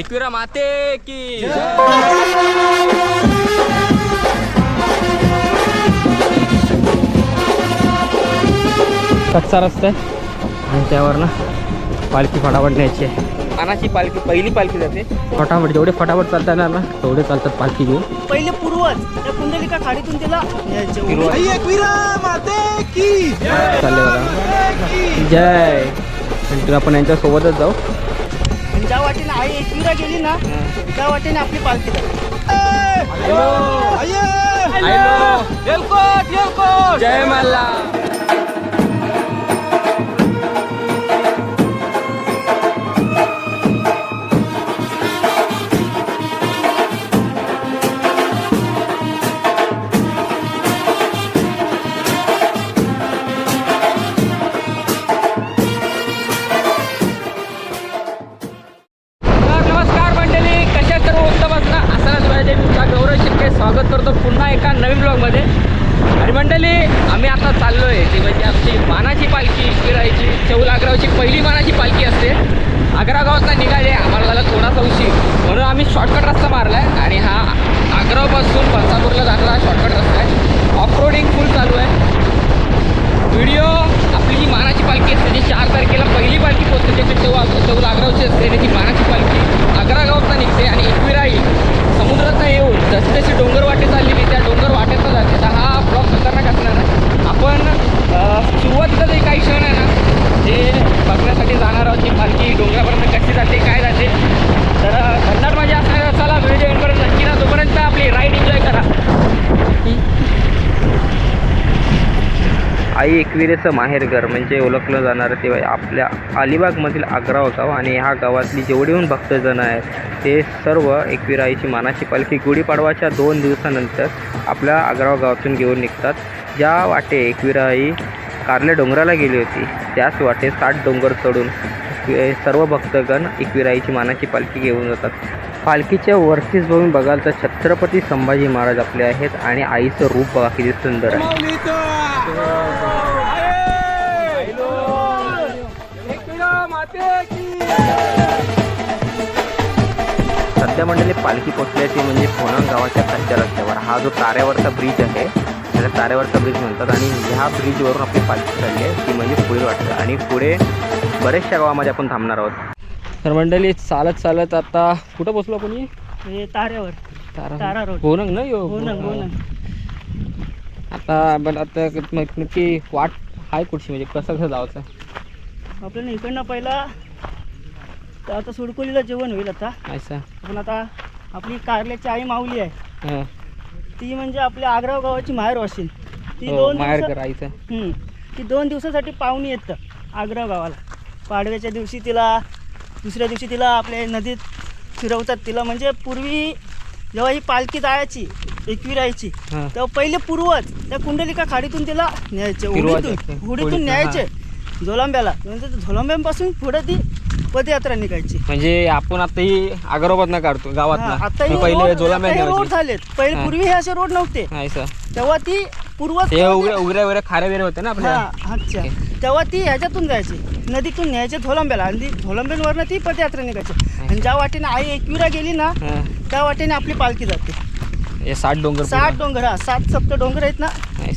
एकविरा माते की कच्चा रस्ता आहे. आणि त्यावर ना पालखी फटाफट न्यायची आहे. मानाची पालखी पहिली पालखी जाते. फटाफट जेवढे फटाफट चालता येणार ना तेवढे चालतात पालखी घेऊन. पहिले पूर्वज त्या कुंडलिका खाडीतून तिला चालले बघा. जय. आणि आपण यांच्या सोबतच जाऊ. ज्या वाटेने आई एकविरा गेली ना त्या वाटेने आपली पालखी जाते. जय मल्ला. आई एकविरेचं माहेरघर म्हणजे ओळखलं जाणारं ते आपल्या अलिबागमधील आग्राव गाव आणि ह्या गावातली जेवढेहून भक्तजन आहेत ते सर्व एकविरा आईची मानाची पालखी गुढीपाडवाच्या दोन दिवसानंतर आपल्या आग्राव गावातून घेऊन निघतात. ज्या वाटे एकविरा आई कारल्या डोंगराला गेली होती त्याच वाटे साठ डोंगर चढून सर्व भक्तगण एकविराईची मानाची पालखी घेऊन जातात. पालखीच्या वरतीच बघून बघाल तर छत्रपती संभाजी महाराज आपले आहेत आणि आईचं रूप बघा किती सुंदर आहे. सध्या मंडळी पालखी पोचली ती म्हणजे पुणा गावाच्या खालच्या रस्त्यावर. हा जो ताऱ्यावरचा ब्रिज आहे त्याला ताऱ्यावरचा ब्रिज म्हणतात. आणि ह्या ब्रिजवरून आपली पालखी चालली आहे. ती म्हणजे पुढे वाटतं. आणि पुढे बऱ्याचशा गावामध्ये आपण थांबणार आहोत. तर मंडळी चालत चालत आता कुठं पोचलो आपण ताऱ्यावर. तारा रोड. बोनंग ना यो? हो हो आता आपण आता नक्की वाट आहे कुठची? म्हणजे कसं कसं जायचं आपल्याला इकडनं पहिला तर आता सुडकोलीला जेवण होईल आता. आपण आता आपली कारल्याची आई माऊली आहे. हां. ती म्हणजे आपल्या आग्राव गावाची माहेर वाशील ती हो दोन माहेर दिवसा- करायचं. हम्म. ती दोन दिवसासाठी पाहुणी येतं आग्रा गावाला. पाडव्याच्या दिवशी तिला दुसऱ्या दिवशी तिला आपल्या नदीत फिरवतात. तिला म्हणजे पूर्वी जेव्हा ही पालखी जायची एकविरायची हां. तेव्हा पहिले पूर्वज त्या कुंडलिका खाडीतून तिला न्यायचे फिरवायचे. होडीतून होडीतून, होडीतून न्यायचे. झोलांब्याला. नंतर झोलांब्यापासून पुढे ती पदयात्रा निघायची. म्हणजे आपण आता ही अगरबादनं काढतो गावात आता हे पहिले रोड- जोलामॅन आता रोड झालेत. पहिले. पूर्वी हे असे रोड नव्हते. तेव्हा ती पूर्वज ते उघड्या उघड्या खाऱ्या वगैरे होते ना आपल्या. हा अच्छा. तेव्हा ती ह्याच्यातून जायची. नदीतून न्यायचे धोलंब्याला. आणि धोलंब्यांवरनं ती पदयात्रा निघायची. आणि ज्या वाटेने आई एकविरा गेली ना. त्या वाटेने आपली पालखी जाते. हे साठ डोंगर सात डोंगर हा सात सप्त डोंगर आहेत ना.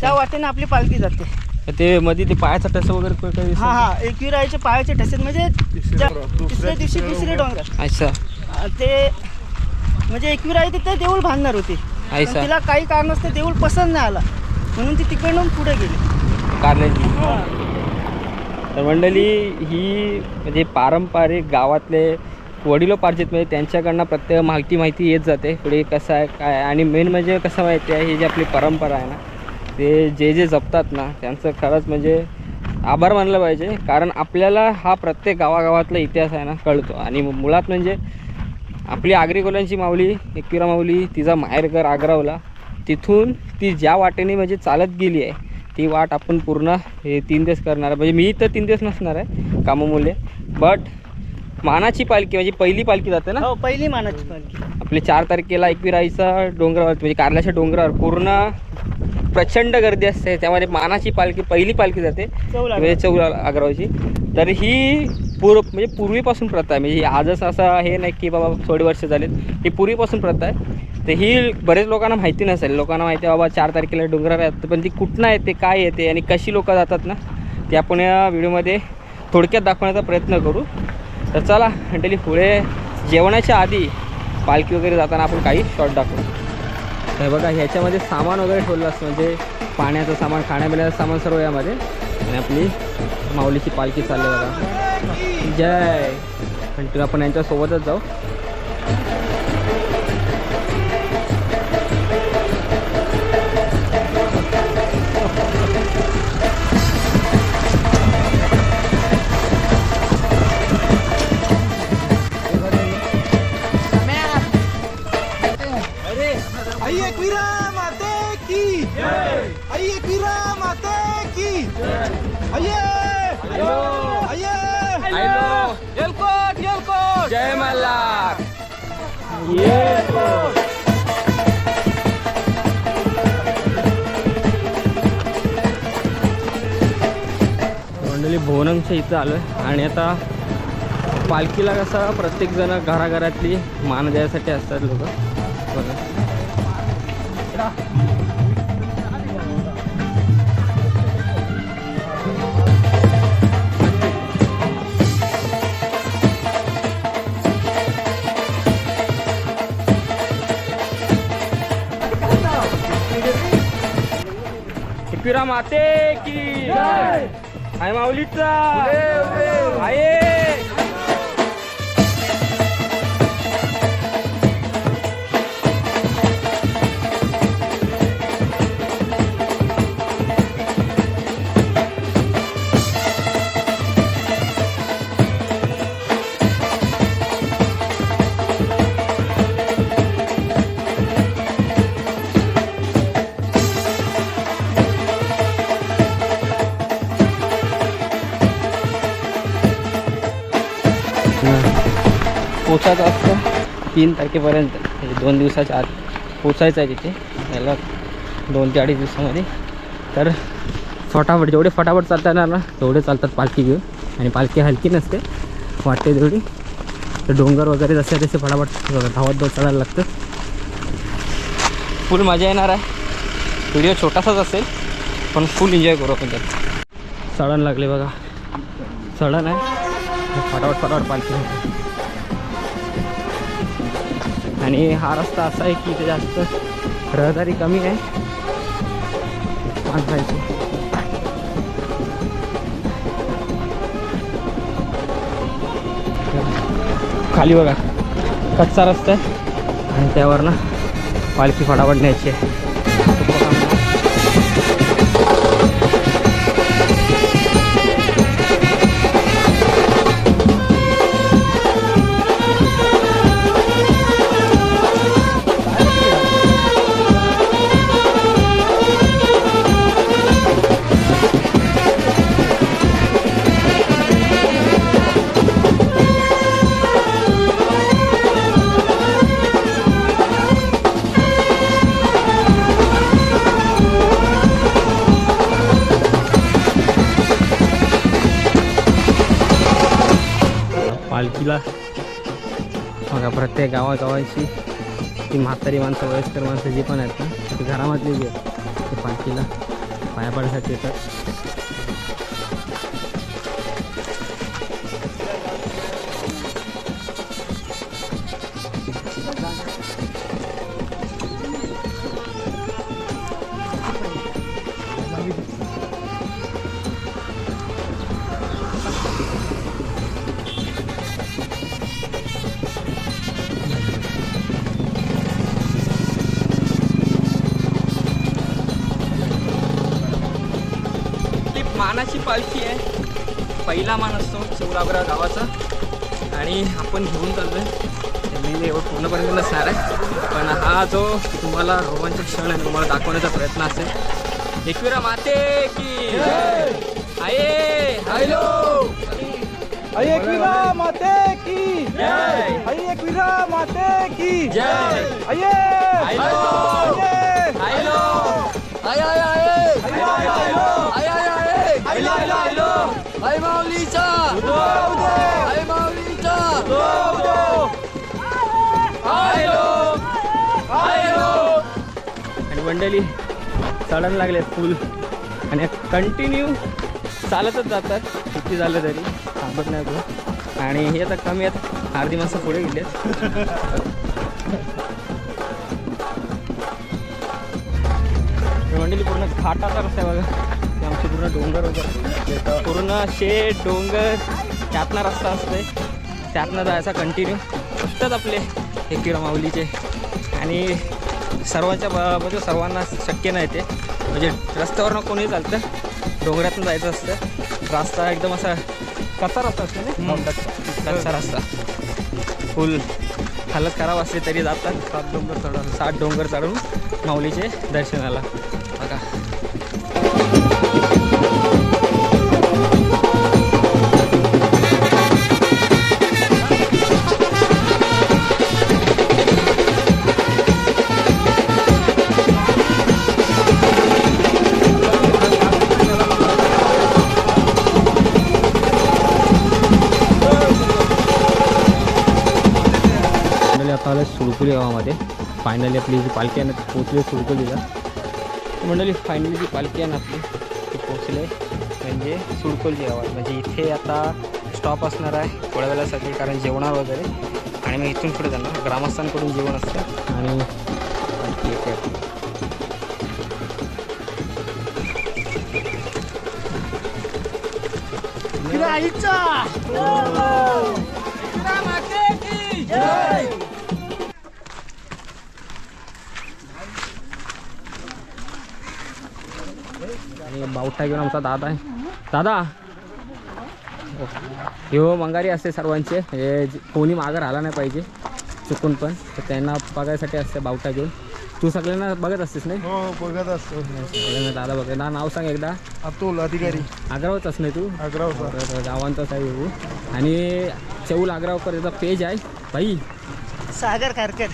त्या वाटेने आपली पालखी जाते. ते मध्ये ते पायाचा टस वगैरे काही- हा हा. एकविरा आईचे पायाचे ठसेत म्हणजे तिसऱ्या दिवशी दुसरे डोंगर अच्छा. ते म्हणजे एकविरा आई तिथे देऊळ बांधणार होती. ऐसा तिला काही कारणास्तव देऊळ पसंत नाही आला. म्हणून ती तिकडून पुढे गेली. कारल्याची हा. तर मंडळी ही म्हणजे पारंपरिक गावातले वडिलोपार्जित म्हणजे त्यांच्याकडनं प्रत्येक माहिती माहिती येत जाते. पुढे कसं आहे काय. आणि मेन म्हणजे कसं माहिती आहे ही जी आपली परंपरा आहे ना ते जे जे जपतात ना त्यांचं खरंच म्हणजे आभार मानलं पाहिजे. कारण आपल्याला हा प्रत्येक गावागावातला इतिहास आहे ना कळतो. आणि मुळात म्हणजे आपली आगरी कोल्यांची माऊली एकविरा माऊली तिचा माहेरघर आग्रावला तिथून ती ज्या वाटेने म्हणजे चालत गेली आहे ती वाट आपण पूर्ण हे तीन दिवस करणार आहे. म्हणजे मी तर तीन दिवस नसणार आहे कामामुळे. बट मानाची पालखी म्हणजे पहिली पालखी जाते ना? हो पहिली मानाची पालखी. आपली चार तारखेला एकविराईचा डोंगरावर म्हणजे कारल्याच्या डोंगरावर पूर्ण प्रचंड गर्दी असते. त्यामध्ये मानाची पालखी पहिली पालखी जाते. म्हणजे चौल आग्रावची तर ही पूर्व म्हणजे पूर्वीपासून प्रथा आहे. म्हणजे ही आजच असं हे नाही की बाबा थोडी वर्ष झालीत. ही पूर्वीपासून प्रथा आहे. तर ही बरेच लोकांना माहिती नसेल. लोकांना माहिती आहे बाबा चार तारखेला डोंगरावर येतं पण ती कुठनं येते काय येते आणि कशी लोकं जातात ना ते आपण या व्हिडिओमध्ये थोडक्यात दाखवण्याचा प्रयत्न करू. तर चला मंडळी पुढे जेवणाच्या आधी पालखी वगैरे जाताना आपण काही शॉर्ट दाखवू. हे बघा ह्याच्यामध्ये सामान वगैरे ठेवलं असतं म्हणजे पाण्याचं सामान खाण्यापिण्याचं सामान सर्व यामध्ये. आणि आपली माऊलीची पालखी चालली बघा. जय! आणि आपण यांच्यासोबतच जाऊ. एकविरा माते की. एकविरा माते की. अये अये एलकोट एलकोट जय मल्हार मंडळी भुवनंगच्या इथं आलो आहे आणि आता पालखीला कसं प्रत्येकजण घराघरातली मान द्यायसाठी असतात लोक. एकविरा माते की आहे पोचायचं असतं. तीन तारखेपर्यंत म्हणजे दोन दिवसाच्या आत पोचायचं आहे तिथे. याला दोन ते अडीच दिवसामध्ये. तर फटाफट जेवढे फटाफट चालता येणार ना तेवढे चालतात पालखी घेऊन. आणि पालखी हलकी नसते वाटते तेवढी. तर डोंगर वगैरे जसे तसे फटाफट धावत धावत चढायला लागतं. फुल मजा येणार आहे. व्हिडिओ छोटासाच असेल पण फुल एन्जॉय करू आपण त्यात. चढण लागले बघा. चढण आहे. फटाफट फटाफट पालखी. आणि हा रस्ता असा आहे की इथे जास्त रहदारी कमी आहे. माणसाची खाली बघा कच्चा रस्ता आहे. आणि त्यावर ना पालखी फटाफट न्यायची आहे. पालखीला बघा प्रत्येक गावागावांची ती म्हातारी माणसं वयस्कर माणसं जी पण आहेत ना ती घरामधली जी आहेत ती पालखीला पाया पडायसाठी येतात. मानाची पालखी आहे. पहिला मान असतो चौराबरा गावाचा. आणि आपण घेऊन चाललोय. मी एवढं पूर्णपर्यंत नसणार आहे. पण हा जो तुम्हाला रोमांचक क्षण आहे तुम्हाला दाखवण्याचा प्रयत्न असेल. एकविरा माते की आहे हॅलो आई एकविरा माते की जय! आई एकविरा माते की जय! अये आणि मंडळी चढण लागले फुल आणि कंटिन्यू चालतच जातात. किती झालं तरी. थांबत नाही तो आणि हे आता कमी आहेत. अर्धी माणसं पुढे गेले हे मंडळी पूर्ण खाटाचा रस्ता आहे बघा. ते आमचे पूर्ण डोंगर वगैरे. पूर्ण शेड डोंगर. त्यातनं रस्ता असतोय. त्यातनं जायचा कंटिन्यू फक्तच आपले एकविरा माऊलीचे आणि सर्वांच्या म्हणजे सर्वांना शक्य नाही ते. म्हणजे रस्त्यावरनं कोणी चालतं डोंगरातून जायचं असतं रस्ता एकदम असा कच्चा रस्ता असतो ना? कच्चा रस्ता. फुल हालत खराब असली तरी जातात. सात डोंगर चढून सात डोंगर चढून माऊलीचे दर्शनाला. सुरकुली गावामध्ये. फायनली आपली जी पालखी आहे ना ती पोचली सुरकुलीला मंडळी फायनली जी पालखी आहे ना आपली ती पोचले म्हणजे सुरकुली गावात म्हणजे इथे आता स्टॉप असणार आहे थोड्या वेळा सगळी कारण जेवणार वगैरे. आणि मग इथून पुढे जाणार ग्रामस्थांकडून जेवण असतं. आणि पालखी येते आपली आईचा बावटा घेऊन आमचा दादा आहे. दादा. हो मंगारी असते सर्वांचे. जे- कोणी मागं राहिला नाही पाहिजे. चुकून पण. तर त्यांना बघायसाठी असते बावटा घेऊन. तू सगळ्यांना बघत असतेस नाही? हो बघत असतो. सगळ्यांना दादा बघ. ना नाव सांग एकदा. अतुल अधिकारी. आग्रावच नाही तू? बरं, गावांचाच आहे हो. आणि चौल आग्रावकर याचा पेज आहे. बाई. सागर खारकर.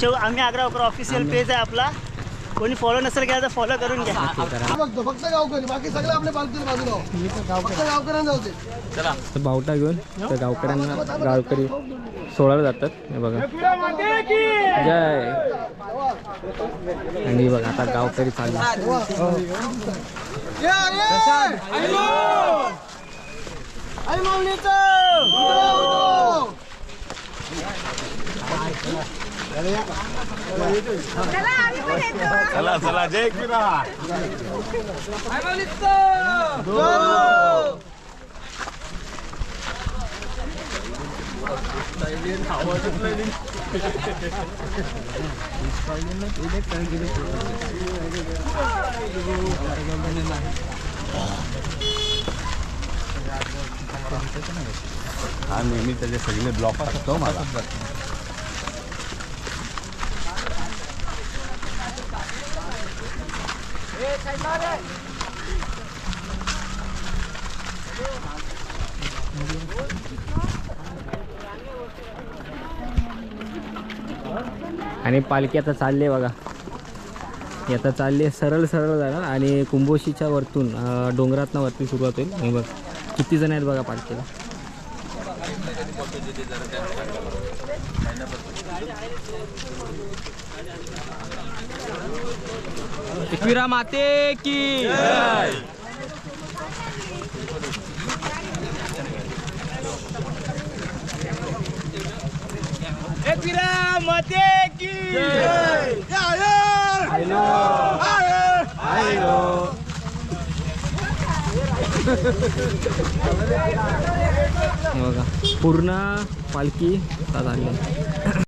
चौ आम्ही आग्रावकर ऑफिशियल पेज आहे आपला. कोणी फॉलो नसेल केला तर फॉलो करून घ्या. ते करा फक्त गावकरी. बाकी सगळे आपल्या पालखीच्या बाजूला. फक्त गावकऱ्यांना जाऊ दे तर बावटा घेऊन त्या गावकऱ्यांना गावकरी सोडायला जातात. हे बघा. जय. आणि बघा आता गावकरी चालला. चला चला जय एकविरा हा नेहमी त्याचे सगळे ब्लॉक असतो हो मला. आणि पालखी आता चालली बघा. ही आता चालली सरळ सरळ जाणार आणि कुंभोशीच्या वरतून डोंगरातनं वरती सुरुवात होईल. हे बघ किती जण आहेत बघा पालखीला. एकविरा माते की एकविरा मते की हे बघा पूर्ण पालखी आता झाली आहे